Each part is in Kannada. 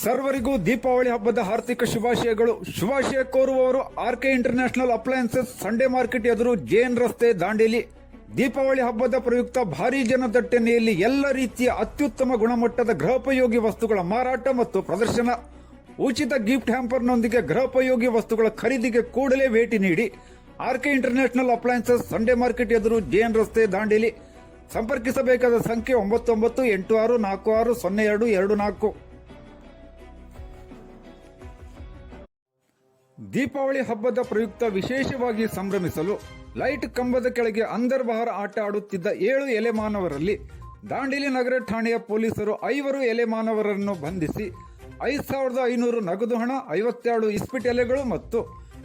ಸರ್ವರಿಗೂ ದೀಪಾವಳಿ ಹಬ್ಬದ ಹಾರ್ದಿಕ ಶುಭಾಶಯಗಳು. ಶುಭಾಶಯ ಕೋರುವವರು R K international appliances Sunday market ಎದುರು ಜೇನ್ ರಸ್ತೆ ದಾಂಡೇಲಿ. ದೀಪಾವಳಿ ಹಬ್ಬದ ಪ್ರಯುಕ್ತ ಭಾರಿ ಜನದಟ್ಟಣೆಯಲ್ಲಿ ಎಲ್ಲ ರೀತಿಯ ಅತ್ಯುತ್ತಮ ಗುಣಮಟ್ಟದ ಗೃಹೋಪಯೋಗಿ ವಸ್ತುಗಳ ಮಾರಾಟ ಮತ್ತು ಪ್ರದರ್ಶನ. ಉಚಿತ ಗಿಫ್ಟ್ ಹ್ಯಾಂಪರ್ನೊಂದಿಗೆ ಗೃಹೋಪಯೋಗಿ ವಸ್ತುಗಳ ಖರೀದಿಗೆ ಕೂಡಲೇ ಭೇಟಿ ನೀಡಿ R K international appliances Sunday market ಎದುರು ಜೇನ್ ರಸ್ತೆ ದಾಂಡೇಲಿ. ಸಂಪರ್ಕಿಸಬೇಕಾದ ಸಂಖ್ಯೆ ಒಂಬತ್ತೊಂಬತ್ತು ಎಂಟು ಆರು ನಾಲ್ಕು ಆರು ಸೊನ್ನೆ ಎರಡು ಎರಡು ನಾಲ್ಕು. ದೀಪಾವಳಿ ಹಬ್ಬದ ಪ್ರಯುಕ್ತ ವಿಶೇಷವಾಗಿ ಸಂಭ್ರಮಿಸಲು ಲೈಟ್ ಕಂಬದ ಕೆಳಗೆ ಅಂದರ್ಬಹಾರ ಆಟ ಆಡುತ್ತಿದ್ದ ಏಳು ಎಲೆಮಾನವರಲ್ಲಿ ದಾಂಡೇಲಿ ನಗರ ಠಾಣೆಯ ಪೊಲೀಸರು ಐವರು ಎಲೆಮಾನವರನ್ನು ಬಂಧಿಸಿ ಐದು ಸಾವಿರದ ಐನೂರು ನಗದು ಹಣ, ಐವತ್ತೆರಡು ಇಸ್ಪಿಟ್ ಎಲೆಗಳು ಮತ್ತು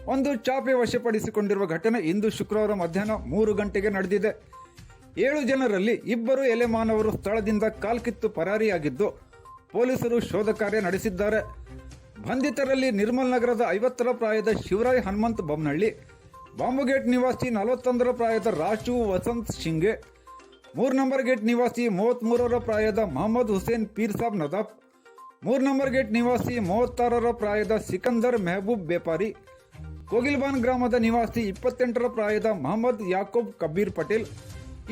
ಒಂದು ಚಾಪೆ ವಶಪಡಿಸಿಕೊಂಡಿರುವ ಘಟನೆ ಇಂದು ಶುಕ್ರವಾರ ಮಧ್ಯಾಹ್ನ ಮೂರು ಗಂಟೆಗೆ ನಡೆದಿದೆ. ಏಳು ಜನರಲ್ಲಿ ಇಬ್ಬರು ಎಲೆಮಾನವರು ಸ್ಥಳದಿಂದ ಕಾಲ್ಕಿತ್ತು ಪರಾರಿಯಾಗಿದ್ದು ಪೊಲೀಸರು ಶೋಧ ಕಾರ್ಯ ನಡೆಸಿದ್ದಾರೆ. ಬಂಧಿತರಲ್ಲಿ ನಿರ್ಮಲ್ ನಗರದ ಐವತ್ತರ ಪ್ರಾಯದ ಶಿವರಾಯ್ ಹನುಮಂತ್ ಬೊಮ್ಮನಹಳ್ಳಿ ಬಾಂಬುಗೇಟ್ ನಿವಾಸಿ ನಲವತ್ತೊಂದರ ಪ್ರಾಯದ ರಾಜು ವಸಂತ್ ಶಿಂಗೆ, ಮೂರು ನಂಬರ್ ಗೇಟ್ ನಿವಾಸಿ ಮೂವತ್ಮೂರರ ಪ್ರಾಯದ ಮೊಹಮ್ಮದ್ ಹುಸೇನ್ ಪೀರ್ ಸಾಬ್ ನದಾಫ್, ಮೂರು ನಂಬರ್ ಗೇಟ್ ನಿವಾಸಿ ಮೂವತ್ತಾರರ ಪ್ರಾಯದ ಸಿಕಂದರ್ ಮೆಹಬೂಬ್ ಬೇಪಾರಿ, ಕೋಗಿಲ್ಬಾನ್ ಗ್ರಾಮದ ನಿವಾಸಿ ಇಪ್ಪತ್ತೆಂಟರ ಪ್ರಾಯದ ಮೊಹಮ್ಮದ್ ಯಾಕೂಬ್ ಕಬೀರ್ ಪಟೇಲ್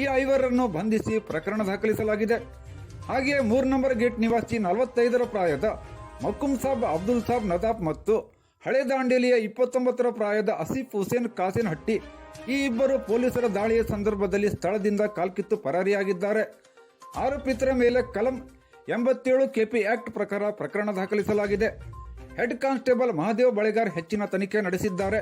ಈ ಐವರನ್ನು ಬಂಧಿಸಿ ಪ್ರಕರಣ ದಾಖಲಿಸಲಾಗಿದೆ. ಹಾಗೆಯೇ ಮೂರು ನಂಬರ್ ಗೇಟ್ ನಿವಾಸಿ ನಲವತ್ತೈದರ ಪ್ರಾಯದ ಮಕ್ಕುಮ್ ಸಾಬ್, ಅಬ್ದುಲ್ ಸಾಬ್, ನದಾಬ್ ಮತ್ತು ಹಳೆ ದಾಂಡೇಲಿಯ ಇಪ್ಪತ್ತೊಂಬತ್ತರ ಪ್ರಾಯದ ಅಸೀಫ್ ಹುಸೇನ್ ಕಾಸಿನ್ ಹಟ್ಟಿ ಈ ಇಬ್ಬರು ಪೊಲೀಸರ ದಾಳಿಯ ಸಂದರ್ಭದಲ್ಲಿ ಸ್ಥಳದಿಂದ ಕಾಲ್ಕಿತ್ತು ಪರಾರಿಯಾಗಿದ್ದಾರೆ. ಆರೋಪಿತರ ಮೇಲೆ ಕಲಂ ಎಂಬತ್ತೇಳು ಕೆಪಿ ಆಕ್ಟ್ ಪ್ರಕಾರ ಪ್ರಕರಣ ದಾಖಲಿಸಲಾಗಿದೆ. ಹೆಡ್ ಕಾನ್ಸ್ಟೇಬಲ್ ಮಹಾದೇವ್ ಬಳೆಗಾರ್ ಹೆಚ್ಚಿನ ತನಿಖೆ ನಡೆಸಿದ್ದಾರೆ.